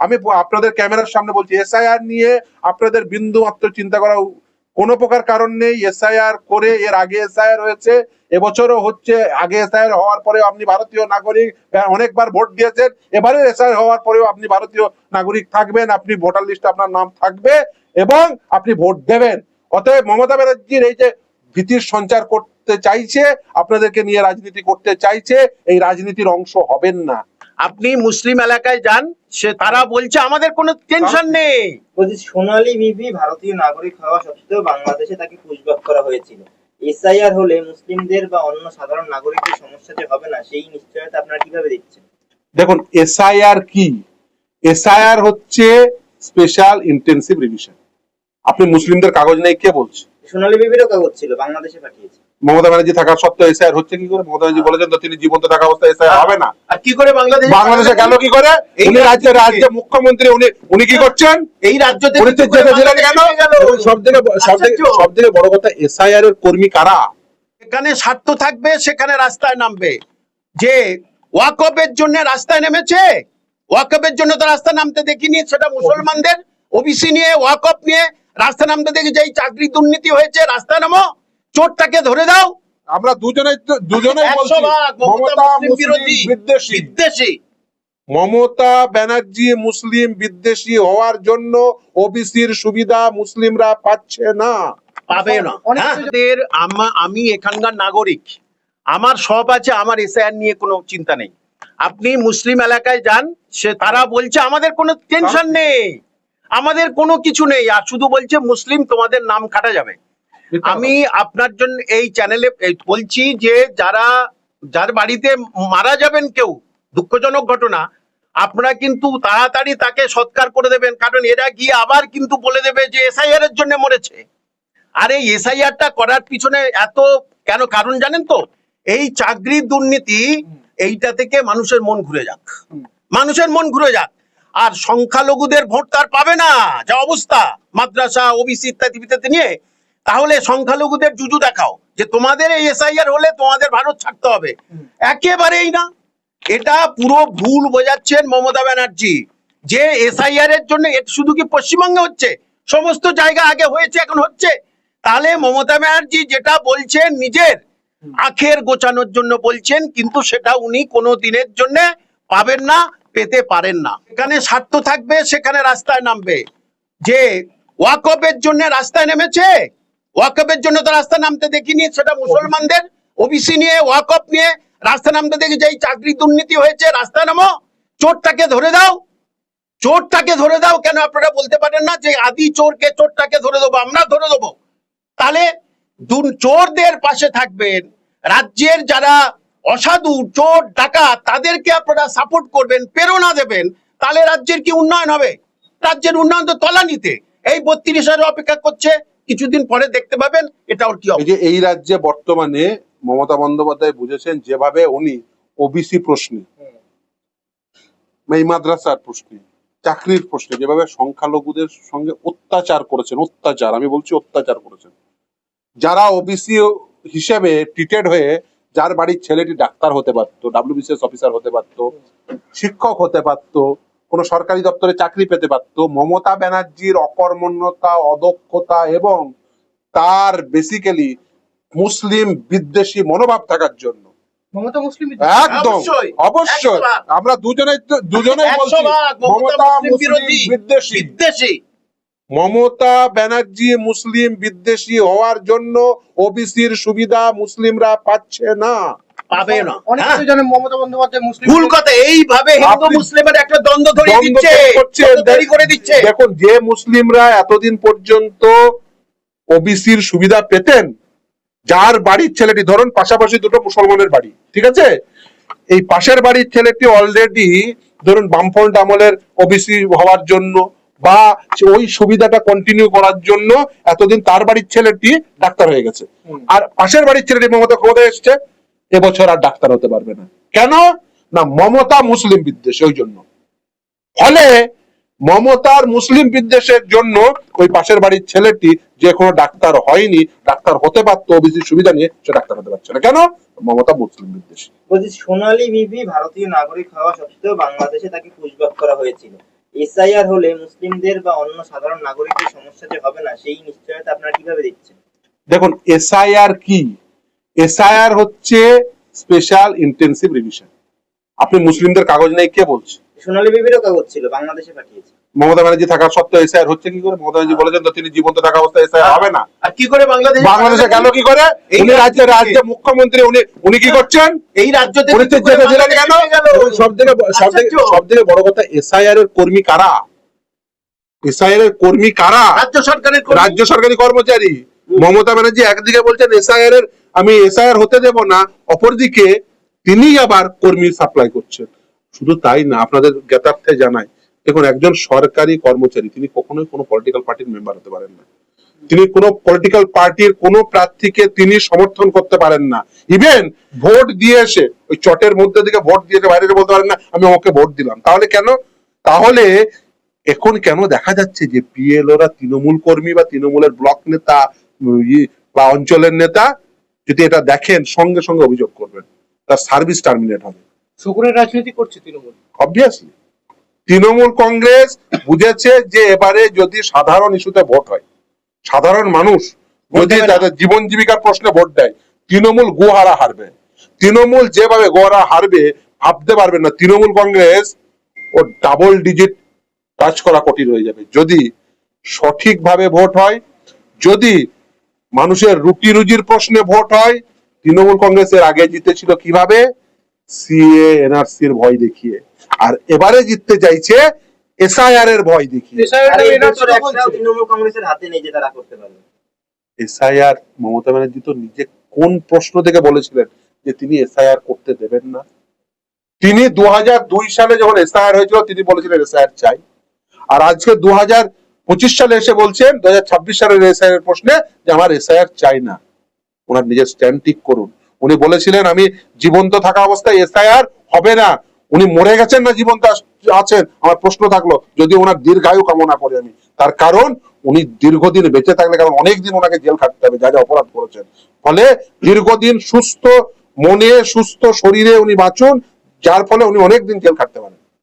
আমি আপনাদের ক্যামেরার সামনে বলছি, এসআইআর নিয়ে আপনাদের বিন্দু মাত্র চিন্তা করা কোনো প্রকার কারণ নেই। এসআইআর করে এর আগে এসআইআর হয়েছে, এবছরও হচ্ছে, আগে এসআইআর হওয়ার পরে আপনি ভারতীয় নাগরিক অনেকবার ভোট দিয়েছেন এবারে এসআইআর হওয়ার পরেও আপনি ভারতীয় নাগরিক থাকবেন, আপনি ভোটার লিস্টে আপনার নাম থাকবে এবং আপনি ভোট দেবেন। অতএব মমতা ব্যানার্জির এই যে ভীতির সঞ্চার করতে চাইছে, আপনাদেরকে নিয়ে রাজনীতি করতে চাইছে, এই রাজনীতির অংশ হবেন না। আপনি মুসলিম এলাকায় যান সে তারা বলছে আমাদের কোনো টেনশন নেই। বলছি সোনালী বিবি ভারতীয় নাগরিক হওয়া সত্ত্বেও বাংলাদেশে তাকে পুশব্যাক করা হয়েছিল। এসআইআর হলে মুসলিমদের বা অন্য সাধারণ নাগরিকের সমস্যা যে হবে না সেই নিশ্চয়তা আপনারা কীভাবে দিচ্ছেন দেখুন এসআইআর কি? এসআইআর হচ্ছে স্পেশাল ইন্টেন্সিভ রিভিশন আপনি মুসলিমদের কাগজ নেই কে বলছে? সোনালী বিবিরও কাগজ ছিল বাংলাদেশে পাঠিয়েছে। মমতা ব্যানার্জি থাকা সত্ত্বেও এসআইআর হচ্ছে কি করে? মমতা ব্যানার্জি বলেছেন তো তিনি জীবন্ত থাকা অবস্থায় এসআইআর হবে না। আর কি করে বাংলাদেশ বাংলাদেশে গেল কি করে? উনি রাজ্যে রাজ্য মুখ্যমন্ত্রী উনি উনি কি করছেন? এই রাজ্য থেকে কেন সব থেকে সব থেকে সব থেকে বড় কথা এসআইআর এর কর্মী কারা? এখানে স্বার্থ থাকবে সেখানে রাস্তায় নামবে। যে ওয়াকফের জন্য রাস্তায় নেমেছে ওয়াকফের জন্য তো রাস্তা নামতে দেখিনি সেটা মুসলমানদের। ওবিসি নিয়ে ওয়াকফ নিয়ে রাস্তা নামতে দেখি যে এই চাকরি দুর্নীতি হয়েছে রাস্তা নামো। চোরটাকে ধরে দাও। আমরা দুজনেই বলছি মমতা মুসলিম বিরোধী। বিদ্বেষী। বিদ্বেষী। মমতা ব্যানার্জি মুসলিম বিদ্বেষী হওয়ার জন্য ওবিসির সুবিধা মুসলিমরা পাচ্ছে না। পাবে না। হ্যাঁ, আমা- আমি এখানকার নাগরিক। আমার সব আছে আমার এসআইআর নিয়ে কোনো চিন্তা নেই। আপনি মুসলিম এলাকায় যান সে তারা বলছে আমাদের কোনো টেনশন নেই। আমাদের কোনো কিছু নেই। আর শুধু বলছে মুসলিম তোমাদের নাম কাটা যাবে। আমি আপনার জন্য এই চ্যানেলে বলছি যে যারা যার বাড়িতে মারা যাবেন কেউ দুঃখজনক ঘটনা আপনারা কিন্তু তাড়াতাড়ি তাকে সৎকার করে দেবেন। কারণ এরা গিয়ে আবার কিন্তু বলে দেবে যে এসআইআর এর জন্য মরেছে। আর এই এসআইআরটা করার পিছনে এত কেন কারণ জানেন তো? এই চাকরি দুর্নীতি এইটা থেকে মানুষের মন ঘুরে যাক। মানুষের মন ঘুরে যাক। আর সংখ্যালঘুদের ভোট তার পাবে না। যা অবস্থা। মাদ্রাসা ওবিসি ইত্যাদি ইত্যাদি নিয়ে তাহলে সংখ্যালঘুদের জুজু দেখাও যে তোমাদের এই এসআইআর হলে তোমাদের ভারত ছাড়তে হবে। একেবারেই না। এটা পুরো ভুল বোঝাচ্ছেন মমতা ব্যানার্জি। যে এসআইআর এর জন্য শুধু কি পশ্চিমবঙ্গে হচ্ছে? সমস্ত জায়গা আগে হয়েছে এখন হচ্ছে। তাহলে মমতা ব্যানার্জি যেটা বলছেন নিজের আখের গোছানোর জন্য বলছেন কিন্তু সেটা উনি কোনো দিনের জন্য পাবেন না পেতে পারেন না। এখানে স্বার্থ থাকবে সেখানে রাস্তায় নামবে। যে ওয়াকফের জন্য রাস্তায় নেমেছে ওয়াকফের জন্য তো রাস্তা নামতে দেখিনি, সেটা মুসলমানদের ওবিসি নিয়ে, ওয়াকফ নিয়ে রাস্তা নামতে দেখি যে চাকরি দুর্নীতি হয়েছে, রাস্তা নামো, চোরটাকে ধরে দাও। চোরটাকে ধরে দাও কেন আপনারা বলতে পারেন না যে আদি চোরকে চোরটাকে ধরে দেবো, আমরা ধরে দেবো। তাহলে দুর- চোরদের পাশে থাকবেন, রাজ্যের যারা অসাধু, চোর, ডাকাত, তাদেরকে আপনারা সাপোর্ট করবেন, প্রেরণা দেবেন, তাহলে রাজ্যের কি উন্নয়ন হবে? রাজ্যের উন্নয়ন তো তলানিতে, এই বত্রিশ হাজার অপেক্ষা করছে কিছুদিন পরে দেখতে পাবেন এটা ওর কি যে এই রাজ্যে বর্তমানে মমতা বন্দ্যোপাধ্যায় বুঝেছেন যেভাবে উনি ওবিসি প্রশ্নে, এই মাদ্রাসার প্রশ্নে, চাকরির প্রশ্নে, যেভাবে সংখ্যালঘুদের সঙ্গে অত্যাচার করেছেন, অত্যাচার, আমি বলছি অত্যাচার করেছেন। যারা ওবিসি হিসেবে ট্রিটেড হয়ে যার বাড়ির ছেলেটি ডাক্তার হতে পারতো ডাব্লিউবিসিএস অফিসার হতে পারতো, শিক্ষক হতে পারতো কোনো সরকারি দপ্তরে চাকরি পেতে পারতো। মমতা ব্যানার্জির অকর্মণ্যতা অদক্ষতা এবং তার বেসিক্যালি মুসলিম বিদ্বেষী মনোভাব থাকার জন্য। একদম অবশ্যই। আমরা দুজনেই তো- দুজনেই একশো বলছি মমতা মুসলিম বিদ্বেষী। মমতা ব্যানার্জি মুসলিম বিদ্বেষী হওয়ার জন্য ওবিসির সুবিধা মুসলিমরা পাচ্ছে না। পাবে না। অনেক হ্যাঁ। কিছু জানে মমতা বন্দ্যোপাধ্যায় মুসলিম ভুল কথা এইভাবে হিন্দু মুসলিমের একটা দ্বন্দ্ব ধরিয়ে দিচ্ছে তৈরি করে দিচ্ছে। দেখুন যে মুসলিমরা এতদিন পর্যন্ত ওবিসির সুবিধা পেতেন যার বাড়ির ছেলেটি ধরুন পাশাপাশি দুটো মুসলমানের বাড়ি ঠিক আছে? এই পাশের বাড়ির ছেলেটি অলরেডি ধরুন বামফ্রন্ট আমলের ওবিসি হওয়ার জন্য বা ওই সুবিধাটা কন্টিনিউ করার জন্য এতদিন তার বাড়ির ছেলেটি ডাক্তার হয়ে গেছে। আর পাশের বাড়ির ছেলেটি মমতা ক্ষমতায় এসছে এবছর আর ডাক্তার হতে পারবে না। কেন? না মমতা মুসলিম বিদ্বেষ ওই জন্য। ফলে মমতার মুসলিম বিদ্বেষের জন্য ওই পাশের বাড়ির ছেলেটি যে কোনো ডাক্তার হয়নি ডাক্তার হতে পারতো ওবিসি সুবিধা নিয়ে সে ডাক্তার হতে পারছে না। কেন? মমতা মুসলিম বিদ্বেষী। বলছি সোনালী বিবি ভারতীয় নাগরিক হওয়া সত্ত্বেও বাংলাদেশে তাকে পুশব্যাক করা হয়েছিল। এসআইআর হলে মুসলিমদের বা অন্য সাধারণ নাগরিকের সমস্যা যে হবে না সেই নিশ্চয়তা আপনারা কীভাবে দিচ্ছেন দেখুন এসআইআর কি? এসআইআর হচ্ছে স্পেশাল ইন্টেন্সিভ রিভিশন। আপনি মুসলিমদের কাগজ নেই কে বলছে? সোনালী বিবিরও কাগজ ছিল বাংলাদেশে পাঠিয়েছে। মমতা ব্যানার্জি থাকা সত্ত্বেও এসআইআর হচ্ছে কি করে? মমতা ব্যানার্জি বলেছেন তো তিনি জীবন্ত থাকা অবস্থায় এসআইআর হবে না। আর কি করে বাংলাদেশ বাংলাদেশে গেল কি করে? উনি রাজ্য মুখ্যমন্ত্রী উনি উনি কি করছেন? এই রাজ্য থেকে উনি জেলে কেন? সব থেকে সব থেকে সব থেকে বড় কথা এসআইআর এর কর্মী কারা? এসআইআর এর কর্মী কারা? রাজ্য সরকারের রাজ্য সরকারি কর্মচারী। মমতা ব্যানার্জি একদিকে বলছেন এসআইআর এর আমি এসআইআর হতে দেব না, অপরদিকে তিনি আবার কর্মী সাপ্লাই করছেন। শুধু তাই না, আপনাদের জ্ঞাতার্থে জানাই, দেখুন, একজন সরকারি কর্মচারী, তিনি কখনোই কোনো পলিটিক্যাল পার্টির মেম্বার হতে পারেন না। তিনি কোনো পলিটিক্যাল পার্টির কোনো প্রার্থীকে তিনি সমর্থন করতে পারেন না। ইভেন ভোট দিয়ে এসে, ওই চটের মধ্যে থেকে ভোট দিয়ে বাইরে বলতে পারেন না, আমি ওকে ভোট দিলাম। তাহলে কেন? তাহলে এখন কেন দেখা যাচ্ছে যে পিএলওরা তৃণমূল কর্মী বা তৃণমূলের ব্লক নেতা বা অঞ্চলের নেতা যদি এটা দেখেন সঙ্গে সঙ্গে অভিযোগ করবেন তার সার্ভিস টার্মিনেট হবে। শকুনের রাজনীতি করছে তৃণমূল। অবভিয়াসলি তৃণমূল কংগ্রেস বুঝেছে যে এবারে যদি সাধারণ ইস্যুতে ভোট হয় সাধারণ মানুষ যদি তাদের জীবন জীবিকার প্রশ্নে ভোট দেয় তৃণমূল গুহারা হারবে। তৃণমূল যেভাবে গোহারা হারবে ভাবতে পারবেন না। তৃণমূল কংগ্রেস ও ডাবল ডিজিট টাচ করা কঠিন হয়ে যাবে। যদি সঠিকভাবে ভোট হয় যদি মানুষের রুটি রুজির প্রশ্নে ভোট হয়। তৃণমূল কংগ্রেসের আগে জিতেছিল কীভাবে? সিএ এনআরসির ভয় দেখিয়ে। আর এবারে জিততে চাইছে এসআইআর এর ভয় দেখিয়ে। তৃণমূল কংগ্রেসের হাতে নেই যে তারা করতে পারবে। এসআইআর মমতা ব্যানার্জি তো নিজে কোন প্রশ্ন থেকে বলেছিলেন যে তিনি এসআইআর করতে দেবেন না? তিনি দু দুই সালে যখন এসআইআর হয়েছিল তিনি বলেছিলেন এসআইআর চাই। আর আজকে দু হাজার পঁচিশ সালে এসে বলছেন দু হাজার ছাব্বিশ সালের এসআইআর প্রশ্নে যে আমার এসআইআর চাই না। ওনার নিজের স্ট্যান্ড ঠিক করুন। উনি বলেছিলেন, আমি জীবন্ত থাকা অবস্থায় এসআইআর হবে না। উনি মরে গেছেন না, জীবন্ত আছেন। আমার প্রশ্ন থাকল, যদি ওনার দীর্ঘায়ু কামনা করি আমি, তার কারণ উনি দীর্ঘদিন বেঁচে থাকলে কারণ অনেকদিন ওনাকে জেল খাটতে হবে, যা যা অপরাধ করেছেন। ফলে দীর্ঘদিন সুস্থ মনে, সুস্থ শরীরে উনি বাঁচুন, যার ফলে উনি অনেকদিন জেল খাটতে পারেন।